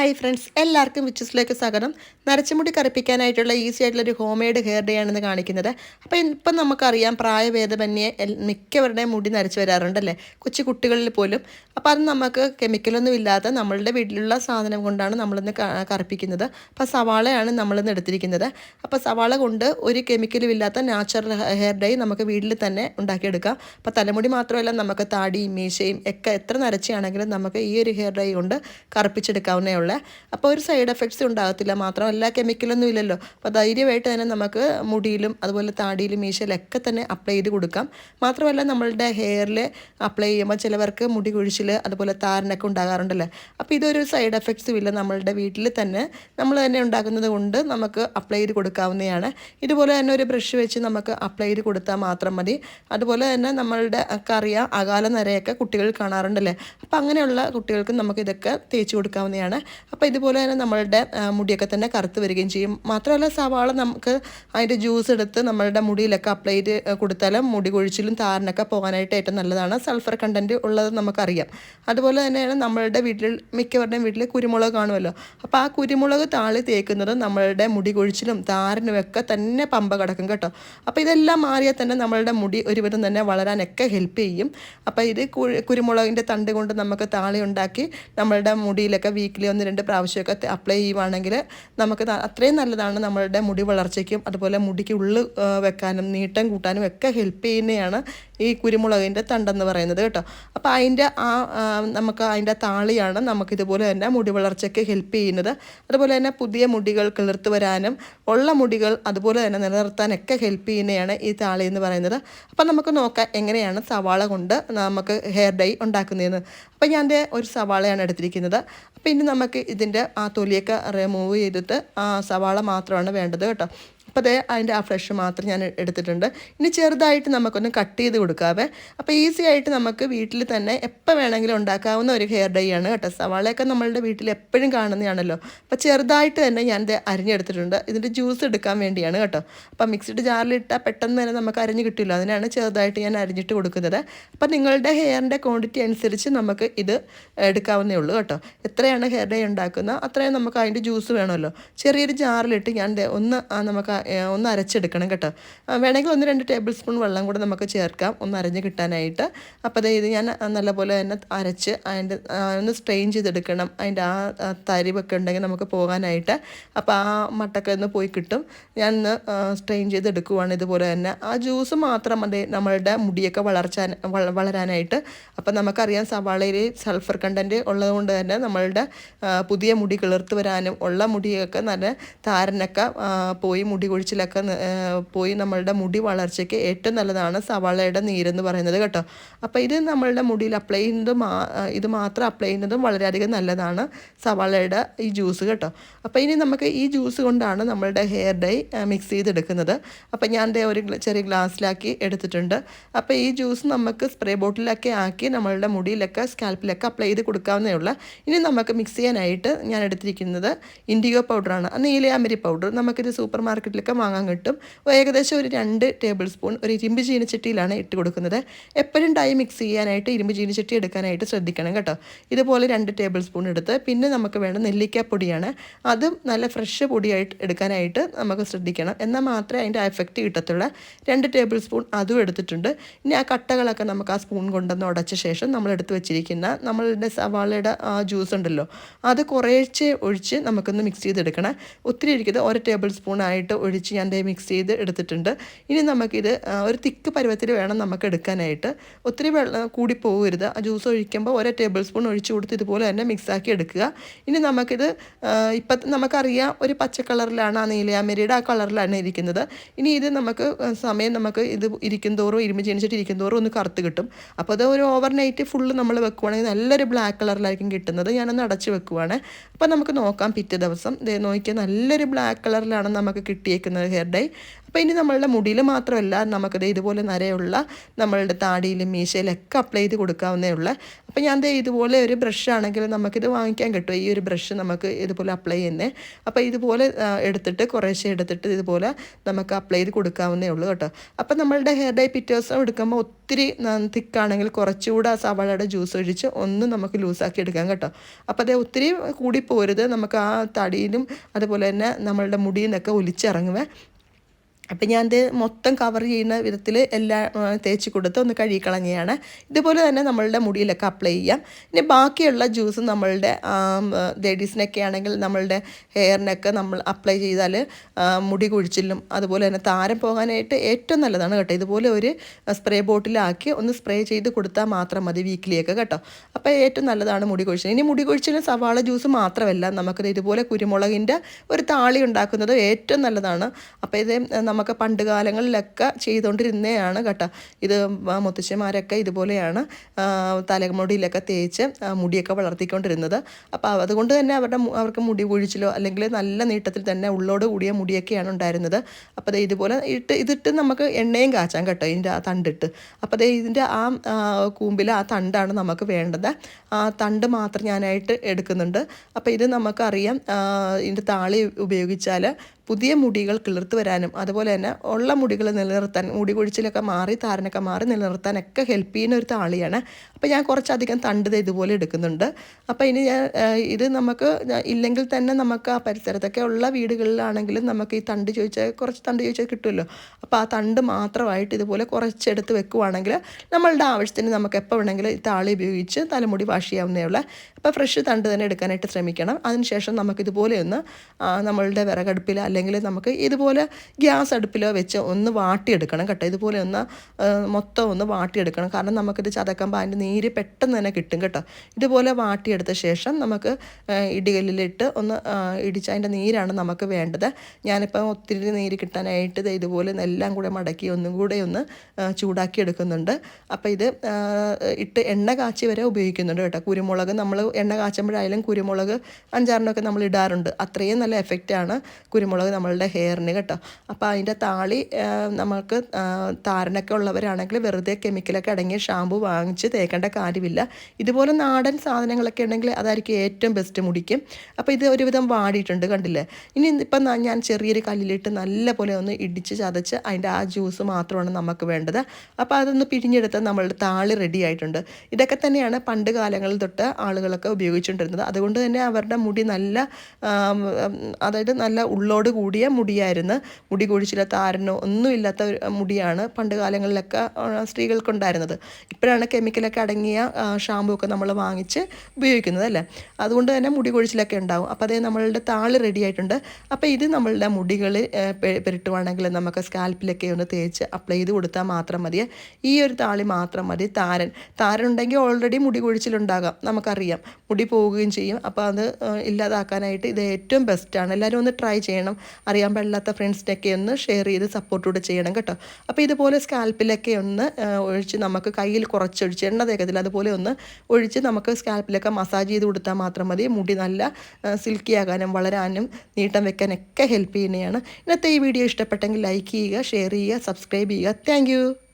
Hi friends എല്ലാവർക്കും വിച്ചസിലേക്ക് സ്വാഗതം. നരച്ചുമുടി കറുപ്പിക്കാനായിട്ടുള്ള easy ആയിട്ടുള്ള ഒരു ഹോം മെയ്ഡ് ഹെയർ ഡേ ആണെന്ന് കാണിക്കുന്നത്. അപ്പോൾ ഇപ്പം നമുക്കറിയാം പ്രായഭേദമന്യേ മിക്കവരുടെയും മുടി നരച്ചു വരാറുണ്ടല്ലേ? കൊച്ചു കുട്ടികളിൽ പോലും. അപ്പോൾ അത് നമുക്ക് കെമിക്കലൊന്നും ഇല്ലാത്ത നമ്മളുടെ വീട്ടിലുള്ള സാധനം കൊണ്ടാണ് നമ്മളിന്ന് കറുപ്പിക്കുന്നത്. അപ്പോൾ സവാളയാണ് നമ്മളിന്ന് എടുത്തിരിക്കുന്നത്. അപ്പോൾ സവാള കൊണ്ട് ഒരു കെമിക്കലും ഇല്ലാത്ത നാച്ചുറൽ ഹെയർ ഡേ നമുക്ക് വീട്ടിൽ തന്നെ ഉണ്ടാക്കിയെടുക്കാം. അപ്പോൾ തലമുടി മാത്രമല്ല നമുക്ക് താടിയും മീശയും ഒക്കെ എത്ര നരച്ചാണെങ്കിലും നമുക്ക് ഈ ഒരു ഹെയർ ഡേ കൊണ്ട് കറുപ്പിച്ചെടുക്കാവുന്നേ ഉള്ളൂ. അപ്പോൾ ഒരു സൈഡ് എഫക്ട്സ് ഉണ്ടാകത്തില്ല എല്ലാ കെമിക്കലൊന്നും ഇല്ലല്ലോ. അപ്പോൾ ധൈര്യമായിട്ട് തന്നെ നമുക്ക് മുടിയിലും അതുപോലെ താടിയിലും മീശയിലൊക്കെ തന്നെ അപ്ലൈ ചെയ്ത് കൊടുക്കാം. മാത്രമല്ല നമ്മളുടെ ഹെയറിൽ അപ്ലൈ ചെയ്യുമ്പോൾ ചിലവർക്ക് മുടി കുഴിച്ചിൽ അതുപോലെ താരനൊക്കെ ഉണ്ടാകാറുണ്ടല്ലേ? അപ്പോൾ ഇതൊരു സൈഡ് എഫക്ട്സും ഇല്ല. നമ്മളുടെ വീട്ടിൽ തന്നെ നമ്മൾ തന്നെ ഉണ്ടാക്കുന്നത് കൊണ്ട് നമുക്ക് അപ്ലൈ ചെയ്ത് കൊടുക്കാവുന്നതാണ്. ഇതുപോലെ തന്നെ ഒരു ബ്രഷ് വെച്ച് നമുക്ക് അപ്ലൈ ചെയ്ത് കൊടുത്താൽ മാത്രം മതി. അതുപോലെ തന്നെ നമ്മളുടെ കറിയ അകാല നരയൊക്കെ കുട്ടികൾ കാണാറുണ്ടല്ലേ? അപ്പോൾ അങ്ങനെയുള്ള കുട്ടികൾക്ക് നമുക്ക് ഇതൊക്കെ തേച്ച് കൊടുക്കാവുന്നതാണ്. അപ്പോൾ ഇതുപോലെ തന്നെ നമ്മളുടെ മുടിയൊക്കെ തന്നെ കറുത്ത് വരികയും ചെയ്യും. മാത്രമല്ല സവാള നമുക്ക് അതിന്റെ ജ്യൂസ് എടുത്ത് നമ്മളുടെ മുടിയിലൊക്കെ അപ്ലൈ ചെയ്ത് മുടി കൊഴിച്ചിലും താരനൊക്കെ പോകാനായിട്ട് ഏറ്റവും നല്ലതാണ്. സൾഫർ കണ്ടന്റ് ഉള്ളത് നമുക്കറിയാം. അതുപോലെ തന്നെയാണ് നമ്മളുടെ വീട്ടിൽ മിക്കവരുടെയും വീട്ടിൽ കുരുമുളക് കാണുമല്ലോ. അപ്പോൾ ആ കുരുമുളക് താളി തേക്കുന്നത് നമ്മളുടെ മുടി കൊഴിച്ചിലും താരനും ഒക്കെ തന്നെ പമ്പ കിടക്കും കേട്ടോ. അപ്പോൾ ഇതെല്ലാം മാറിയാൽ തന്നെ നമ്മളുടെ മുടി ഒരുവിധം തന്നെ വളരാനൊക്കെ ഹെൽപ്പ് ചെയ്യും. അപ്പോൾ ഇത് കുരുമുളകിന്റെ തണ്ട് കൊണ്ട് നമുക്ക് താളി ഉണ്ടാക്കി നമ്മളുടെ മുടിയിലൊക്കെ വീക്കിലി ഒന്ന് രണ്ട് പ്രാവശ്യമൊക്കെ അപ്ലൈ ചെയ്യുവാണെങ്കിൽ നമുക്ക് അത്രയും നല്ലതാണ് നമ്മളുടെ മുടി വളർച്ചയ്ക്കും അതുപോലെ മുടിക്ക് ഉള്ളു വെക്കാനും നീട്ടം കൂട്ടാനും ഒക്കെ ഹെൽപ്പ് ചെയ്യുന്നതാണ് ഈ കുരുമുളകിന്റെ തണ്ടെന്ന് പറയുന്നത് കേട്ടോ. അപ്പോൾ അതിന്റെ ആ നമുക്ക് അതിന്റെ താളിയാണ് നമുക്കിതുപോലെ തന്നെ മുടി വളർച്ചയ്ക്ക് ഹെൽപ്പ് ചെയ്യുന്നത്. അതുപോലെ തന്നെ പുതിയ മുടികൾ കിളിർത്ത് വരാനും ഉള്ള മുടികൾ അതുപോലെ തന്നെ നിലനിർത്താനൊക്കെ ഹെൽപ്പ് ചെയ്യുന്നതാണ് ഈ താളി എന്ന് പറയുന്നത്. അപ്പം നമുക്ക് നോക്കാം എങ്ങനെയാണ് സവാള കൊണ്ട് നമുക്ക് ഹെയർ ഡൈ ഉണ്ടാക്കുന്നതെന്ന്. അപ്പം ഞാൻ ഒരു സവാളയാണ് എടുത്തിരിക്കുന്നത്. അപ്പം ഇനി നമുക്ക് ഇതിന്റെ ആ തൊലിയൊക്കെ റിമൂവ് ചെയ്തിട്ട് ആ സവാള മാത്രമാണ് വേണ്ടത് കേട്ടോ. അപ്പോൾ അതേ അതിന്റെ ആ ഫ്ലഷ് മാത്രം ഞാൻ എടുത്തിട്ടുണ്ട്. ഇനി ചെറുതായിട്ട് നമുക്കൊന്ന് കട്ട് ചെയ്ത് കൊടുക്കാവേ. അപ്പോൾ ഈസി ആയിട്ട് നമുക്ക് വീട്ടിൽ തന്നെ എപ്പോൾ വേണമെങ്കിലും ഉണ്ടാക്കാവുന്ന ഒരു ഹെയർ ഡൈ ആണ് കേട്ടോ. സവാളയൊക്കെ നമ്മളുടെ വീട്ടിൽ എപ്പോഴും കാണുന്നതാണല്ലോ. അപ്പോൾ ചെറുതായിട്ട് തന്നെ ഞാൻ ഇത് അരിഞ്ഞെടുത്തിട്ടുണ്ട്. ഇതിന്റെ ജ്യൂസ് എടുക്കാൻ വേണ്ടിയാണ് കേട്ടോ. അപ്പോൾ മിക്സിഡ് ജാറിലിട്ടാൽ പെട്ടെന്ന് തന്നെ നമുക്ക് അരിഞ്ഞ് കിട്ടില്ല. അതിനാണ് ചെറുതായിട്ട് ഞാൻ അരിഞ്ഞിട്ട് കൊടുക്കുന്നത്. അപ്പോൾ നിങ്ങളുടെ ഹെയറിന്റെ ക്വാണ്ടിറ്റി അനുസരിച്ച് നമുക്ക് ഇത് എടുക്കാവുന്നേ ഉള്ളൂ കേട്ടോ. എത്രയാണ് ഹെയർ ഡൈ ഉണ്ടാക്കുന്നത്? അത്രയും നമുക്ക് അതിന്റെ ജ്യൂസ് വേണമല്ലോ. ചെറിയൊരു ജാറിലിട്ട് ഞാൻ ഒന്ന് നമുക്ക് ഒന്ന് അരച്ചെടുക്കണം കേട്ടോ. വേണമെങ്കിൽ ഒന്ന് രണ്ട് ടേബിൾ സ്പൂൺ വെള്ളം കൂടെ നമുക്ക് ചേർക്കാം. ഒന്ന് അരഞ്ഞ് കിട്ടാനായിട്ട്. അപ്പോൾ ഇത് ഞാൻ നല്ലപോലെ തന്നെ അരച്ച് അതിന്റെ ഒന്ന് സ്ട്രെയിൻ ചെയ്തെടുക്കണം. അതിന്റെ ആ തരിവൊക്കെ ഉണ്ടെങ്കിൽ നമുക്ക് പോകാനായിട്ട്. അപ്പോൾ ആ മട്ടൊക്കെ ഒന്ന് പോയി കിട്ടും. ഞാൻ ഒന്ന് സ്ട്രെയിൻ ചെയ്തെടുക്കുവാണ് ഇതുപോലെ തന്നെ. ആ ജ്യൂസ് മാത്രം മതി നമ്മളുടെ മുടിയൊക്കെ വളർച്ചാൻ വളരാനായിട്ട്. അപ്പം നമുക്കറിയാം സവാളയിൽ സൾഫർ കണ്ടന്റ് ഉള്ളതുകൊണ്ട് തന്നെ നമ്മളുടെ പുതിയ മുടി കിളിർത്ത് വരാനും ഉള്ള മുടിയൊക്കെ നല്ല താരനൊക്കെ പോയി മുടി കൊഴിച്ചിലൊക്കെ പോയി നമ്മളുടെ മുടി വളർച്ചയ്ക്ക് ഏറ്റവും നല്ലതാണ് സവാളയുടെ നീരെന്ന് പറയുന്നത് കേട്ടോ. അപ്പോൾ ഇത് നമ്മളുടെ മുടിയിൽ അപ്ലൈ ചെയ്യുന്നതും ഇത് മാത്രം അപ്ലൈ ചെയ്യുന്നതും വളരെയധികം നല്ലതാണ് സവാളയുടെ ഈ ജ്യൂസ് കേട്ടോ. അപ്പോൾ ഇനി നമുക്ക് ഈ ജ്യൂസ് കൊണ്ടാണ് നമ്മളുടെ ഹെയർ ഡൈ മിക്സ് ചെയ്തെടുക്കുന്നത്. അപ്പോൾ ഞാൻ ദേ ഒരു ചെറിയ ഗ്ലാസ്സിലാക്കി എടുത്തിട്ടുണ്ട്. അപ്പോൾ ഈ ജ്യൂസ് നമുക്ക് സ്പ്രേ ബോട്ടിലൊക്കെ ആക്കി നമ്മളുടെ മുടിയിലൊക്കെ സ്കാൽപ്പിലൊക്കെ അപ്ലൈ ചെയ്ത് കൊടുക്കാവുന്നേ ഉള്ളൂ. ഇനി നമുക്ക് മിക്സ് ചെയ്യാനായിട്ട് ഞാൻ എടുത്തിരിക്കുന്നത് ഇൻഡിഗോ പൗഡറാണ് നീലയാമരി പൗഡർ നമുക്കിത് സൂപ്പർ മാർക്കറ്റിലൊക്കെ വാങ്ങാൻ കിട്ടും. ഏകദേശം ഒരു രണ്ട് ടേബിൾ സ്പൂൺ ഒരു ഇരുമ്പ് ചീനച്ചട്ടിയിലാണ് ഇട്ട് കൊടുക്കുന്നത്. എപ്പോഴും ടൈം മിക്സ് ചെയ്യാനായിട്ട് ഇരുമ്പ് ചീനച്ചട്ടി എടുക്കാനായിട്ട് ശ്രദ്ധിക്കണം കേട്ടോ. ഇതുപോലെ രണ്ട് ടേബിൾ സ്പൂൺ എടുത്ത് പിന്നെ നമുക്ക് വേണ്ട നെല്ലിക്കാപ്പൊടിയാണ് അതും നല്ല ഫ്രഷ് പൊടിയായിട്ട് എടുക്കാനായിട്ട് നമുക്ക് ശ്രദ്ധിക്കണം. എന്നാൽ മാത്രമേ അതിന്റെ എഫക്റ്റ് കിട്ടത്തുള്ളൂ. രണ്ട് ടേബിൾ സ്പൂൺ അതും എടുത്തിട്ടുണ്ട്. ഇനി ആ കട്ടകളൊക്കെ നമുക്ക് ആ സ്പൂൺ കൊണ്ടുവന്ന് ഉടച്ച ശേഷം നമ്മൾ എടുത്ത് വെച്ചിരിക്കുന്ന നമ്മളുടെ സവാളയുടെ ആ ജ്യൂസ് ഉണ്ടല്ലോ അത് കുറേശ്ശെ ഒഴിച്ച് നമുക്കൊന്ന് മിക്സ് ചെയ്തെടുക്കണം. ഒത്തിരി ഇരിക്കുന്നത് ഒരു ടേബിൾ സ്പൂൺ ആയിട്ട് ഒഴിച്ച് ഞാൻ ദേ മിക്സ് ചെയ്ത് എടുത്തിട്ടുണ്ട്. ഇനി നമുക്കിത് ഒരു തിക്ക് പരുവത്തിൽ വേണം നമുക്ക് എടുക്കാനായിട്ട്. ഒത്തിരി വെള്ളം കൂടി പോകരുത് ആ ജ്യൂസ് ഒഴിക്കുമ്പോൾ ഓരോ ടേബിൾ സ്പൂൺ ഒഴിച്ച് കൊടുത്ത് ഇതുപോലെ തന്നെ മിക്സാക്കി എടുക്കുക. ഇനി നമുക്കിത് ഇപ്പം നമുക്കറിയാം ഒരു പച്ച കളറിലാണ് ആ നീലയാമരിയുടെ ആ കളറിലാണ് ഇരിക്കുന്നത്. ഇനി ഇത് നമുക്ക് സമയം നമുക്ക് ഇത് ഇരിക്കും തോറും ഇരുമ്പ് ജനിച്ചിട്ട് ഇരിക്കും തോറും ഒന്ന് കറുത്ത് കിട്ടും. അപ്പോൾ അത് ഒരു ഓവർ നൈറ്റ് ഫുള്ള് നമ്മൾ വെക്കുവാണെങ്കിൽ നല്ലൊരു ബ്ലാക്ക് കളറിലായിരിക്കും കിട്ടുന്നത്. ഞാനൊന്ന് അടച്ച് വെക്കുവാണ്. അപ്പോൾ നമുക്ക് നോക്കാം പിറ്റേ ദിവസം. നോക്കിയാൽ നല്ലൊരു ബ്ലാക്ക് കളറിലാണ് നമുക്ക് കിട്ടിയേക്കുന്നത് ഹെയർ ഡൈ. അപ്പോൾ ഇനി നമ്മളുടെ മുടിയിൽ മാത്രമല്ല നമുക്കത് ഇതുപോലെ നരയുള്ള നമ്മളുടെ താടിയിലും മീശയിലൊക്കെ അപ്ലൈ ചെയ്ത് കൊടുക്കാവുന്നേ ഉള്ളു. അപ്പോൾ ഞാൻ ദേ ഇതുപോലെ ഒരു ബ്രഷ് ആണെങ്കിൽ നമുക്കിത് വാങ്ങിക്കാൻ കിട്ടും. ഈ ഒരു ബ്രഷ് നമുക്ക് ഇതുപോലെ അപ്ലൈ ചെയ്യുന്നത് അപ്പോൾ ഇതുപോലെ എടുത്തിട്ട് കുറേശ്ശെ എടുത്തിട്ട് ഇതുപോലെ നമുക്ക് അപ്ലൈ ചെയ്ത് കൊടുക്കാവുന്നേ ഉള്ളൂ കേട്ടോ. അപ്പോൾ നമ്മളുടെ ഹെയർ ഡൈ പിറ്റേഴ്സ് എടുക്കുമ്പോൾ ഒത്തിരി തിക്കാണെങ്കിൽ കുറച്ചുകൂടെ ആ സവാളയുടെ ജ്യൂസ് ഒഴിച്ച് ഒന്ന് നമുക്ക് ലൂസാക്കി എടുക്കാം കേട്ടോ. അപ്പോൾ അതേ ഒത്തിരി കൂടി പോരുത് നമുക്ക് ആ തടിയിലും അതുപോലെ തന്നെ നമ്മളുടെ മുടിയിൽ നിന്നൊക്കെ ഒലിച്ചിറങ്ങുവേ. അപ്പം ഞാൻ ഇത് മൊത്തം കവർ ചെയ്യുന്ന വിധത്തിൽ എല്ലാം തേച്ച് കൊടുത്ത് ഒന്ന് കഴുകിക്കളഞ്ഞതാണ് ഇതുപോലെ തന്നെ നമ്മളുടെ മുടിയിലൊക്കെ അപ്ലൈ ചെയ്യാം. ഇനി ബാക്കിയുള്ള ജ്യൂസ് നമ്മളുടെ ലേഡീസിനൊക്കെ ആണെങ്കിൽ നമ്മളുടെ ഹെയറിനൊക്കെ നമ്മൾ അപ്ലൈ ചെയ്താൽ മുടി കുഴിച്ചിലും അതുപോലെ തന്നെ താരം പോകാനായിട്ട് ഏറ്റവും നല്ലതാണ് കേട്ടോ. ഇതുപോലെ ഒരു സ്പ്രേ ബോട്ടിലാക്കി ഒന്ന് സ്പ്രേ ചെയ്ത് കൊടുത്താൽ മാത്രം മതി വീക്കിലിയൊക്കെ കേട്ടോ. അപ്പോൾ ഏറ്റവും നല്ലതാണ് മുടി കൊഴിച്ചിൽ. ഇനി മുടി കൊഴിച്ചിലും സവാള ജ്യൂസ് മാത്രമല്ല നമുക്കത് ഇതുപോലെ കുരുമുളകിന്റെ ഒരു താളി ഉണ്ടാക്കുന്നത് ഏറ്റവും നല്ലതാണ്. അപ്പോൾ ഇത് നമുക്ക് പണ്ട് കാലങ്ങളിലൊക്കെ ചെയ്തുകൊണ്ടിരുന്നതാണ് കേട്ടോ. ഇത് മുത്തശ്ശിമാരൊക്കെ ഇതുപോലെയാണ് തലമുടിയിലൊക്കെ തേച്ച് മുടിയൊക്കെ വളർത്തിക്കൊണ്ടിരുന്നത്. അപ്പോൾ അതുകൊണ്ട് തന്നെ അവരുടെ അവർക്ക് മുടി കുഴിച്ചിലോ അല്ലെങ്കിൽ നല്ല നീട്ടത്തിൽ തന്നെ ഉള്ളോട് കൂടിയ മുടിയൊക്കെയാണ് ഉണ്ടായിരുന്നത്. അപ്പോൾ ഇതുപോലെ ഇട്ട് ഇതിട്ട് നമുക്ക് എണ്ണയും കാച്ചാം കേട്ടോ ഇതിന്റെ ആ തണ്ടിട്ട്. അപ്പോൾ ഇതിന്റെ ആ കൂമ്പിൽ ആ തണ്ടാണ് നമുക്ക് വേണ്ടത്. ആ തണ്ട് മാത്രം ഞാനായിട്ട് എടുക്കുന്നുണ്ട്. അപ്പോൾ ഇത് നമുക്കറിയാം ഇതിന്റെ താളി ഉപയോഗിച്ചാൽ പുതിയ മുടികൾ കിളിർത്ത് വരാനും അതുപോലെ തന്നെ ഉള്ള മുടികൾ നിലനിർത്താൻ മുടി കൊഴിച്ചിലൊക്കെ മാറി താരനൊക്കെ മാറി നിലനിർത്താനൊക്കെ ഹെൽപ്പ് ചെയ്യുന്ന ഒരു താളിയാണ്. അപ്പോൾ ഞാൻ കുറച്ചധികം തണ്ടത് ഇതുപോലെ എടുക്കുന്നുണ്ട്. അപ്പോൾ ഇനി ഞാൻ ഇത് നമുക്ക് ഇല്ലെങ്കിൽ തന്നെ നമുക്ക് ആ പരിസരത്തൊക്കെ ഉള്ള വീടുകളിലാണെങ്കിലും നമുക്ക് ഈ തണ്ട് ചോദിച്ചാൽ കുറച്ച് തണ്ട് ചോദിച്ചാൽ കിട്ടുമല്ലോ. അപ്പോൾ ആ തണ്ട് മാത്രമായിട്ട് ഇതുപോലെ കുറച്ചെടുത്ത് വെക്കുവാണെങ്കിൽ നമ്മളുടെ ആവശ്യത്തിന് നമുക്ക് എപ്പോൾ വേണമെങ്കിലും ഈ താളി ഉപയോഗിച്ച് തലമുടി വാഷ് ചെയ്യാവുന്നേ ഉള്ളൂ. അപ്പോൾ ഫ്രഷ് തണ്ട് തന്നെ എടുക്കാനായിട്ട് ശ്രമിക്കണം. അതിനുശേഷം നമുക്കിതുപോലെ ഒന്ന് നമ്മളുടെ വിറകടുപ്പിൽ അല്ലെങ്കിൽ നമുക്ക് ഇതുപോലെ ഗ്യാസ് അടുപ്പിലോ വെച്ച് ഒന്ന് വാട്ടിയെടുക്കണം കേട്ടോ. ഇതുപോലെ ഒന്ന് മൊത്തം ഒന്ന് വാട്ടിയെടുക്കണം. കാരണം നമുക്കിത് ചതക്കുമ്പോൾ അതിന്റെ നീര് പെട്ടെന്ന് തന്നെ കിട്ടും കേട്ടോ. ഇതുപോലെ വാട്ടിയെടുത്ത ശേഷം നമുക്ക് ഇടികല്ലിലിട്ട് ഒന്ന് ഇടിച്ച അതിന്റെ നീരാണ് നമുക്ക് വേണ്ടത്. ഞാനിപ്പോൾ ഒത്തിരി നീര് കിട്ടാനായിട്ട് ഇതുപോലെ എല്ലാം കൂടെ മടക്കി ഒന്നും കൂടെ ഒന്ന് ചൂടാക്കി എടുക്കുന്നുണ്ട്. അപ്പോൾ ഇത് ഇട്ട് എണ്ണ കാച്ചി വരെ ഉപയോഗിക്കുന്നുണ്ട് കേട്ടോ. കുരുമുളക് നമ്മൾ എണ്ണ കാച്ചുമ്പോഴായാലും കുരുമുളക് അഞ്ചാറിനൊക്കെ നമ്മൾ ഇടാറുണ്ട്. അത്രയും നല്ല എഫക്റ്റാണ് കുരുമുളക് നമ്മളുടെ ഹെയറിന് കേട്ടോ. അപ്പോൾ അതിന്റെ താളി നമ്മൾക്ക് താരനൊക്കെ ഉള്ളവരാണെങ്കിൽ വെറുതെ കെമിക്കലൊക്കെ അടങ്ങിയ ഷാമ്പു വാങ്ങിച്ച് തേക്കേണ്ട കാര്യമില്ല. ഇതുപോലെ നാടൻ സാധനങ്ങളൊക്കെ ഉണ്ടെങ്കിൽ അതായിരിക്കും ഏറ്റവും ബെസ്റ്റ് മുടിക്കും. അപ്പോൾ ഇത് ഒരുവിധം വാടിയിട്ടുണ്ട് കണ്ടില്ലേ? ഇനി ഇപ്പം ഞാൻ ചെറിയൊരു കല്ലിലിട്ട് നല്ല പോലെ ഒന്ന് ഇടിച്ച് ചതച്ച് അതിന്റെ ആ ജ്യൂസ് മാത്രമാണ് നമുക്ക് വേണ്ടത്. അപ്പോൾ അതൊന്ന് പിഴിഞ്ഞെടുത്ത് നമ്മളുടെ താളി റെഡി ആയിട്ടുണ്ട്. ഇതൊക്കെ തന്നെയാണ് പണ്ട് കാലങ്ങളിൽ തൊട്ട് ആളുകളൊക്കെ ഉപയോഗിച്ചുകൊണ്ടിരുന്നത്. അതുകൊണ്ട് തന്നെ അവരുടെ മുടി നല്ല അതായത് നല്ല ഉള്ളോട് കൂടിയ മുടിയായിരുന്നു. മുടി കുഴിച്ചില്ല താരനോ ഒന്നുമില്ലാത്ത ഒരു മുടിയാണ് പണ്ട് കാലങ്ങളിലൊക്കെ സ്ത്രീകൾക്കുണ്ടായിരുന്നത്. ഇപ്പോഴാണ് കെമിക്കലൊക്കെ അടങ്ങിയ ഷാമ്പു ഒക്കെ നമ്മൾ വാങ്ങിച്ച് ഉപയോഗിക്കുന്നത് അല്ലേ? അതുകൊണ്ട് തന്നെ മുടി കൊഴിച്ചിലൊക്കെ ഉണ്ടാവും. അപ്പോൾ അതേ നമ്മളുടെ താളി റെഡി ആയിട്ടുണ്ട്. അപ്പോൾ ഇത് നമ്മളുടെ മുടികൾ പെരട്ടുവാണെങ്കിൽ നമുക്ക് സ്കാൽപ്പിലൊക്കെ ഒന്ന് തേച്ച് അപ്ലൈ ചെയ്ത് കൊടുത്താൽ മാത്രം മതി ഈ ഒരു താളി മാത്രം മതി. താരൻ. താരൻ ഉണ്ടെങ്കിൽ ഓൾറെഡി മുടി കൊഴിച്ചിലുണ്ടാകാം. നമുക്കറിയാം. മുടി പോവുകയും ചെയ്യും. അപ്പോൾ അത് ഇല്ലാതാക്കാനായിട്ട് ഇത് ഏറ്റവും ബെസ്റ്റാണ് എല്ലാവരും ഒന്ന് ട്രൈ ചെയ്യണം. അറിയാൻ പാടില്ലാത്ത ഫ്രണ്ട്സിനൊക്കെ ഒന്ന് ഷെയർ ചെയ്ത് സപ്പോർട്ടൂടെ ചെയ്യണം കേട്ടോ. അപ്പോൾ ഇതുപോലെ സ്കാൽപ്പിലൊക്കെ ഒന്ന് ഒഴിച്ച് നമുക്ക് കയ്യിൽ കുറച്ചൊഴിച്ച് എണ്ണ തേക്കത്തിൽ അതുപോലെ ഒന്ന് ഒഴിച്ച് നമുക്ക് സ്കാൽപ്പിലൊക്കെ മസാജ് ചെയ്ത് കൊടുത്താൽ മാത്രം മതി. മുടി നല്ല സിൽക്കി ആകാനും വളരാനും നീട്ടം വെക്കാനൊക്കെ ഹെൽപ്പ് ചെയ്യുന്നതാണ്. ഇന്നത്തെ ഈ വീഡിയോ ഇഷ്ടപ്പെട്ടെങ്കിൽ ലൈക്ക് ചെയ്യുക ഷെയർ ചെയ്യുക സബ്സ്ക്രൈബ് ചെയ്യുക. താങ്ക്